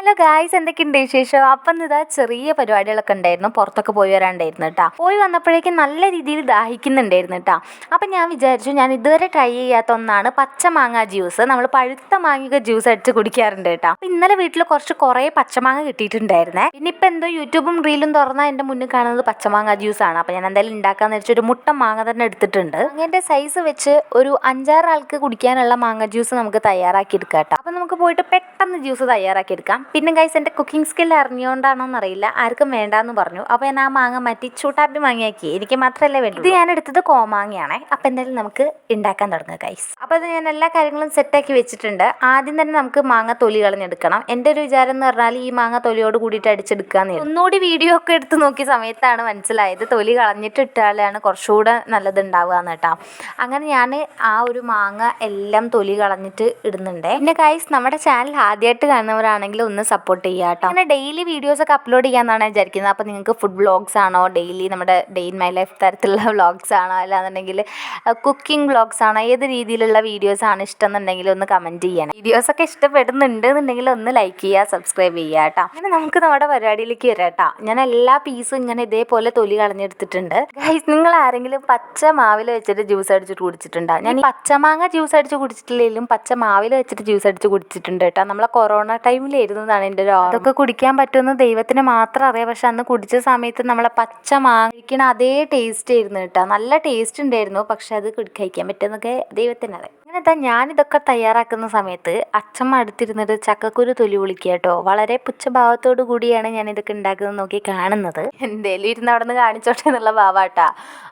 Hello guys എന്തൊക്കെയുണ്ട് വിശേഷം? അപ്പം ഇതാ ചെറിയ പരിപാടികളൊക്കെ ഉണ്ടായിരുന്നു. പുറത്തൊക്കെ പോയി വരാണ്ടായിരുന്നു കേട്ടോ പോയി വന്നപ്പോഴേക്കും നല്ല രീതിയിൽ ദാഹിക്കുന്നുണ്ടായിരുന്നു കേട്ടോ അപ്പം ഞാൻ വിചാരിച്ചു ഞാൻ ഇതുവരെ ട്രൈ ചെയ്യാത്ത ഒന്നാണ് പച്ച മാങ്ങ ജ്യൂസ്. നമ്മൾ പഴുത്ത മാങ്ങയൊക്കെ ജ്യൂസ് അടിച്ച് കുടിക്കാറുണ്ട് കേട്ടോ അപ്പം ഇന്നലെ വീട്ടിൽ കുറച്ച് കുറേ പച്ചമാങ്ങ കിട്ടിയിട്ടുണ്ടായിരുന്നേ. പിന്നെ എന്തോ യൂട്യൂബും റീലും തുറന്നാൽ എന്റെ മുന്നിൽ കാണുന്നത് പച്ചമാങ്ങ ആണ് അപ്പം ഞാൻ എന്തായാലും ഉണ്ടാക്കാന്ന് ഒരു മുട്ട മാങ്ങ തന്നെ എടുത്തിട്ടുണ്ട്. അങ്ങേന്റെ സൈസ് വെച്ച് ഒരു അഞ്ചാറ് ആൾക്ക് കുടിക്കാനുള്ള മാങ്ങ ജ്യൂസ് നമുക്ക് തയ്യാറാക്കി എടുക്കാം കേട്ടോ അപ്പം നമുക്ക് പോയിട്ട് പെട്ടെന്ന് ജ്യൂസ് തയ്യാറാക്കി എടുക്കാം. പിന്നെ ഗൈസ് എന്റെ കുക്കിംഗ് സ്കിൽ അറിഞ്ഞുകൊണ്ടാണോ എന്നറിയില്ല ആർക്കും വേണ്ടാന്ന് പറഞ്ഞു. അപ്പോൾ ഞാൻ ആ മാങ്ങ മാറ്റി ചൂട്ടാപ്പി മാങ്ങയാക്കി. എനിക്ക് മാത്രമല്ലേ വേണ്ടു ഇത് ഞാൻ എടുത്തത് കോമാങ്ങയാണേ. അപ്പം എന്തായാലും നമുക്ക് ഉണ്ടാക്കാൻ തുടങ്ങുക ഗൈസ് അപ്പോൾ അത് ഞാൻ എല്ലാ കാര്യങ്ങളും സെറ്റാക്കി വെച്ചിട്ടുണ്ട്. ആദ്യം തന്നെ നമുക്ക് മാങ്ങ തൊലി കളഞ്ഞെടുക്കണം. എന്റെ ഒരു വിചാരം എന്ന് പറഞ്ഞാൽ ഈ മാങ്ങ തൊലിയോട് കൂടിയിട്ട് അടിച്ചെടുക്കാന്ന് ഒന്നുകൂടി വീഡിയോ ഒക്കെ എടുത്ത് നോക്കിയ സമയത്താണ് മനസ്സിലായത്. തൊലി കളഞ്ഞിട്ട് ഇട്ടാലാണ് കുറച്ചുകൂടെ നല്ലത് ഉണ്ടാവുക എന്ന് കേട്ടോ. അങ്ങനെ ഞാൻ ആ ഒരു മാങ്ങ എല്ലാം തൊലി കളഞ്ഞിട്ട് ഇടുന്നുണ്ട്. പിന്നെ ഗൈസ് നമ്മുടെ ചാനൽ ആദ്യമായിട്ട് കാണുന്നവരാണെങ്കിൽ ഒന്ന് സപ്പോർട്ട് ചെയ്യുക കേട്ടോ അങ്ങനെ ഡെയിലി വീഡിയോസ് ഒക്കെ അപ്ലോഡ് ചെയ്യാമെന്നാണ് വിചാരിക്കുന്നത്. അപ്പോൾ നിങ്ങൾക്ക് ഫുഡ് വ്ളോഗ്സ് ആണോ? ഡെയിലി നമ്മുടെ ഡേ ഇൻ മൈ ലൈഫ് തരത്തിലുള്ള വ്ളോഗ്സ് ആണോ? അല്ലാന്നുണ്ടെങ്കിൽ കുക്കിംഗ് വ്ളോഗ്സ് ആണോ? ഏത് രീതിയിലുള്ള വീഡിയോസ് ആണ് ഇഷ്ടം എന്നുണ്ടെങ്കിൽ ഒന്ന് കമന്റ് ചെയ്യണം. വീഡിയോസൊക്കെ ഇഷ്ടപ്പെടുന്നുണ്ട് എന്നുണ്ടെങ്കിൽ ഒന്ന് ലൈക്ക് ചെയ്യുക സബ്സ്ക്രൈബ് ചെയ്യുക കേട്ടോ അങ്ങനെ നമുക്ക് നമ്മുടെ പരിപാടിയിലേക്ക് വരാം കേട്ടോ ഞാൻ എല്ലാ പീസും ഇങ്ങനെ ഇതേപോലെ തൊലി കളഞ്ഞെടുത്തിട്ടുണ്ട്. ഗൈസ് നിങ്ങൾ ആരെങ്കിലും പച്ച മാവിൽ വെച്ചിട്ട് ജ്യൂസ് അടിച്ചിട്ട് കുടിച്ചിട്ടുണ്ടോ? ഞാൻ പച്ച പച്ചമാങ്ങ ജ്യൂസ് അടിച്ച് കുടിച്ചിട്ടില്ലെങ്കിലും പച്ച മാവിൽ വെച്ചിട്ട് ജ്യൂസ് അടിച്ച് കുടിച്ചിട്ടുണ്ട് കേട്ടോ നമ്മളെ കൊറോണ ടൈമിലായിരുന്നു എന്നാണ് എന്റെ ഒരു അതൊക്കെ കുടിക്കാൻ പറ്റുമെന്ന് ദൈവത്തിന് മാത്രം അറിയാം. പക്ഷെ അന്ന് കുടിച്ച സമയത്ത് നമ്മളെ പച്ച മാങ്ങിക്കണ അതേ ടേസ്റ്റ് ആയിരുന്നു കേട്ടോ. നല്ല ടേസ്റ്റ് ഉണ്ടായിരുന്നു. പക്ഷെ അത് കഴിക്കാൻ പറ്റുമെന്നൊക്കെ ദൈവത്തിന് അറിയാം. എന്താ ഞാനിതൊക്കെ തയ്യാറാക്കുന്ന സമയത്ത് അച്ഛമ്മ അടുത്തിരുന്നിട്ട് ചക്കക്കുരു തൊലി വിളിക്കുക കേട്ടോ. വളരെ പുച്ഛഭാവത്തോടു കൂടിയാണ് ഞാൻ ഇതൊക്കെ ഉണ്ടാക്കുന്നത് നോക്കി കാണുന്നത്. എന്തേലും ഇരുന്ന് അവിടെ നിന്ന് കാണിച്ചോട്ടെ എന്നുള്ള ഭാവാട്ടാ.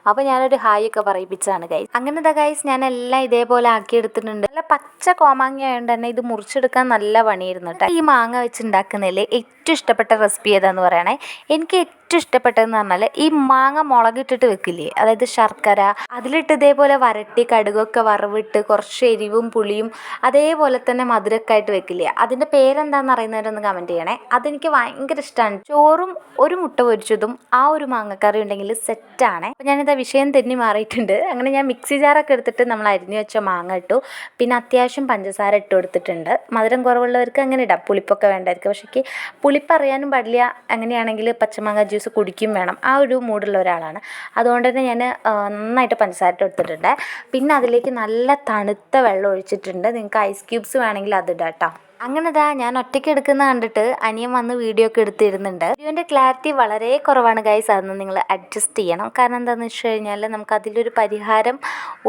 അപ്പോൾ ഞാനൊരു ഹായ് ഒക്കെ പറയിപ്പിച്ചാണ് ഗൈസ് അങ്ങനെ ഇതാ ഗൈസ് ഞാൻ എല്ലാം ഇതേപോലെ ആക്കി എടുത്തിട്ടുണ്ട് നല്ല പച്ച കോമാങ്ങ ആയതുകൊണ്ട് തന്നെ ഇത് മുറിച്ചെടുക്കാൻ നല്ല പണിയായിരുന്നു കേട്ടോ ഈ മാങ്ങ വെച്ചുണ്ടാക്കുന്നതിൽ ഏറ്റവും ഇഷ്ടപ്പെട്ട റെസിപ്പി ഏതാന്ന് പറയണേ? എനിക്ക് ഏറ്റവും ഇഷ്ടപ്പെട്ടതെന്ന് പറഞ്ഞാൽ ഈ മാങ്ങ മുളകിട്ടിട്ട് വെക്കില്ലേ? അതായത് ശർക്കര. അതിലിട്ട് ഇതേപോലെ വരട്ടി കടുകൊക്കെ വറവിട്ട് കുറച്ച് എരിവും പുളിയും അതേപോലെ തന്നെ മധുരമൊക്കെ ആയിട്ട് വെക്കില്ലേ? അതിന്റെ പേരെന്താണെന്ന് അറിയുന്നവരൊന്ന് കമന്റ് ചെയ്യണേ. അതെനിക്ക് ഭയങ്കര ഇഷ്ടമാണ് ചോറും ഒരു മുട്ട പൊരിച്ചതും ആ ഒരു മാങ്ങക്കറി ഉണ്ടെങ്കിൽ സെറ്റാണ് അപ്പോൾ ഞാനിതാ വിഷയം തെന്നി മാറിയിട്ടുണ്ട്. അങ്ങനെ ഞാൻ മിക്സി ജാറൊക്കെ എടുത്തിട്ട് നമ്മൾ അരിഞ്ഞു വെച്ച മാങ്ങ ഇട്ടു. പിന്നെ അത്യാവശ്യം പഞ്ചസാര ഇട്ട് കൊടുത്തിട്ടുണ്ട്. മധുരം കുറവുള്ളവർക്ക് അങ്ങനെ ഇടാം. പുളിപ്പൊക്കെ വേണ്ടായിരിക്കും. പക്ഷേ പുളിപ്പറിയാനും പാടില്ല. അങ്ങനെയാണെങ്കിൽ പച്ചമാങ്ങ ജ്യൂസ് കുടിക്കും വേണം. ആ ഒരു മൂഡുള്ള ഒരാളാണ്. അതുകൊണ്ട് തന്നെ ഞാൻ നന്നായിട്ട് പഞ്ചസാര ഇട്ട് കൊടുത്തിട്ടുണ്ട്. പിന്നെ അതിലേക്ക് നല്ല തണുത്ത വെള്ളം ഒഴിച്ചിട്ടുണ്ട്. നിങ്ങൾക്ക് ഐസ് ക്യൂബ്സ് വേണമെങ്കിൽ അത് ഇടാം കേട്ടോ. അങ്ങനെ ഇതാ ഞാൻ ഒറ്റയ്ക്ക് എടുക്കുന്ന കണ്ടിട്ട് അനിയൻ വന്ന് വീഡിയോ ഒക്കെ എടുത്തിരുന്നുണ്ട്. വീഡിയോന്റെ ക്ലാരിറ്റി വളരെ കുറവാണ് ഗൈസ് അതൊന്ന് നിങ്ങൾ അഡ്ജസ്റ്റ് ചെയ്യണം. കാരണം എന്താണെന്ന് വെച്ച് കഴിഞ്ഞാൽ നമുക്ക് അതിലൊരു പരിഹാരം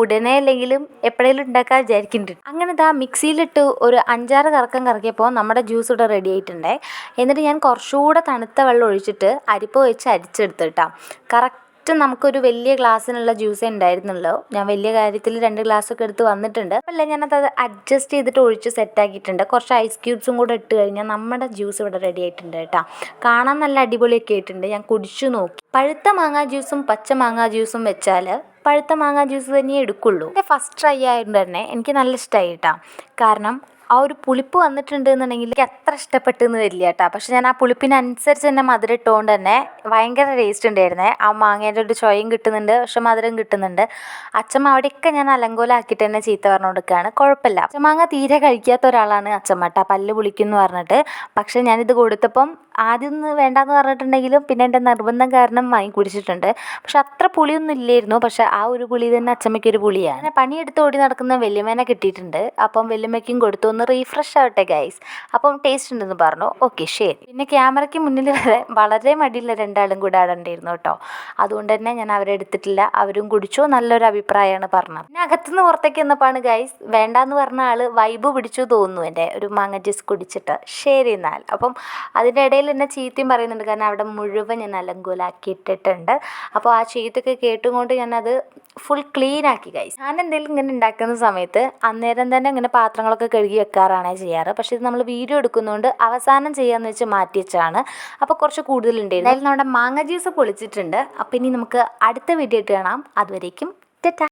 ഉടനെ അല്ലെങ്കിലും എപ്പോഴേലും ഉണ്ടാക്കാൻ വിചാരിക്കുന്നുണ്ട് അങ്ങനെതാ മിക്സിയിലിട്ട് ഒരു അഞ്ചാറ് കറക്കം കറക്കിയപ്പോൾ നമ്മുടെ ജ്യൂസ് ഇവിടെ റെഡി ആയിട്ടുണ്ടേ. എന്നിട്ട് ഞാൻ കുറച്ചുകൂടെ തണുത്ത വെള്ളം ഒഴിച്ചിട്ട് അരിപ്പ് വെച്ച് അരിച്ചെടുത്ത് കേട്ടോ. കറക്റ്റ് ജസ്റ്റ് നമുക്കൊരു വലിയ ഗ്ലാസ്സിനുള്ള ജ്യൂസേ ഉണ്ടായിരുന്നുള്ളൂ. ഞാൻ വലിയ കാര്യത്തിൽ രണ്ട് ഗ്ലാസ്സൊക്കെ എടുത്ത് വന്നിട്ടുണ്ട്. അല്ല ഞാനത് അഡ്ജസ്റ്റ് ചെയ്തിട്ട് ഒഴിച്ച് സെറ്റ് ആക്കിയിട്ടുണ്ട്. കുറച്ച് ഐസ് ക്യൂബ്സും കൂടെ ഇട്ട് കഴിഞ്ഞാൽ നമ്മുടെ ജ്യൂസ് ഇവിടെ റെഡി ആയിട്ടുണ്ട് കേട്ടോ. കാണാൻ നല്ല അടിപൊളിയൊക്കെ ആയിട്ടുണ്ട്. ഞാൻ കുടിച്ചു നോക്കി. പഴുത്ത മാങ്ങാ ജ്യൂസും പച്ച മാങ്ങാ ജ്യൂസും വെച്ചാൽ പഴുത്ത മാങ്ങാ ജ്യൂസ് തന്നെ എടുക്കുള്ളൂ. എന്റെ ഫസ്റ്റ് ട്രൈ ആയതുകൊണ്ട് തന്നെ എനിക്ക് നല്ല ഇഷ്ടമായി കേട്ടോ. കാരണം ആ ഒരു പുളിപ്പ് വന്നിട്ടുണ്ട് എന്നുണ്ടെങ്കിൽ എനിക്ക് അത്ര ഇഷ്ടപ്പെട്ടെന്ന് വരില്ല കേട്ടോ. പക്ഷെ ഞാൻ ആ പുളിപ്പിനനുസരിച്ച് തന്നെ മധുരം ഇട്ടുകൊണ്ട് തന്നെ ഭയങ്കര ടേസ്റ്റ് ഉണ്ടായിരുന്നേ. ആ മാങ്ങേന്റെ ഒരു ചൊയും കിട്ടുന്നുണ്ട് പക്ഷെ മധുരം കിട്ടുന്നുണ്ട്. അച്ചമ്മ അവിടെയൊക്കെ ഞാൻ അലങ്കോലാക്കിയിട്ട് തന്നെ ചീത്ത പറഞ്ഞു കൊടുക്കുകയാണ് കുഴപ്പമില്ല. അച്ചമാങ്ങ തീരെ കഴിക്കാത്ത ഒരാളാണ് അച്ചമ്മ കേട്ടോ. പല്ല് പുളിക്കുന്നു പറഞ്ഞിട്ട്. പക്ഷെ ഞാനിത് കൊടുത്തപ്പം ആദ്യം വേണ്ടാന്ന് പറഞ്ഞിട്ടുണ്ടെങ്കിലും പിന്നെ എന്റെ നിർബന്ധം കാരണം വാങ്ങി കുടിച്ചിട്ടുണ്ട്. പക്ഷെ അത്ര പുളിയൊന്നും ഇല്ലായിരുന്നു. പക്ഷെ ആ ഒരു പുളി തന്നെ അച്ചമ്മയ്ക്ക് ഒരു പുളിയാണ് പണിയെടുത്ത് ഓടി നടക്കുന്ന വെല്ലുമേനെ കിട്ടിയിട്ടുണ്ട്. അപ്പം വല്യമ്മയ്ക്കും കൊടുത്തു ഒന്ന് റീഫ്രഷ് ആവട്ടെ ഗൈസ് അപ്പം ടേസ്റ്റ് ഉണ്ടെന്ന് പറഞ്ഞു. ഓക്കെ ശരി. പിന്നെ ക്യാമറയ്ക്ക് മുന്നിൽ വരെ വളരെ മടിയുള്ള രണ്ടാളും കൂടെ ആടണ്ടായിരുന്നു കേട്ടോ. അതുകൊണ്ട് തന്നെ ഞാൻ അവരെ എടുത്തിട്ടില്ല. അവരും കുടിച്ചു. നല്ലൊരു അഭിപ്രായമാണ് പറഞ്ഞത്. പിന്നെ അകത്തുനിന്ന് പുറത്തേക്ക് വന്നപ്പോഴാണ് ഗൈസ് വേണ്ടാന്ന് പറഞ്ഞ ആൾ വൈബ് പിടിച്ചു തോന്നുന്നു എന്റെ ഒരു മാങ്ങ ജ്യൂസ് കുടിച്ചിട്ട്. ശരി എന്നാൽ. അപ്പം അതിന്റെ ഇടയിൽ എന്നെ ചീത്തയും പറയുന്നുണ്ട്. കാരണം അവിടെ മുഴുവൻ ഞാൻ അലങ്കോലാക്കി ഇട്ടിട്ടുണ്ട് അപ്പോൾ ആ ചീത്തൊക്കെ കേട്ടുകൊണ്ട് ഞാനത് ഫുൾ ക്ലീൻ ആക്കി കഴിച്ചു ഞാൻ എന്തെങ്കിലും ഇങ്ങനെ ഉണ്ടാക്കുന്ന സമയത്ത് അന്നേരം തന്നെ ഇങ്ങനെ പാത്രങ്ങളൊക്കെ കഴുകി വെക്കാറാണ് ചെയ്യാറ്. പക്ഷേ ഇത് നമ്മൾ വീഡിയോ എടുക്കുന്നതുകൊണ്ട് അവസാനം ചെയ്യാന്ന് വെച്ച് മാറ്റി വെച്ചാണ് അപ്പോൾ കുറച്ച് കൂടുതലുണ്ടായിരുന്നു. അതിൽ നമ്മുടെ മാങ്ങ ജ്യൂസ് പൊളിച്ചിട്ടുണ്ട്. അപ്പോൾ ഇനി നമുക്ക് അടുത്ത വീഡിയോ ഇട്ട് കാണാം. അതുവരേക്കും ടാറ്റാ.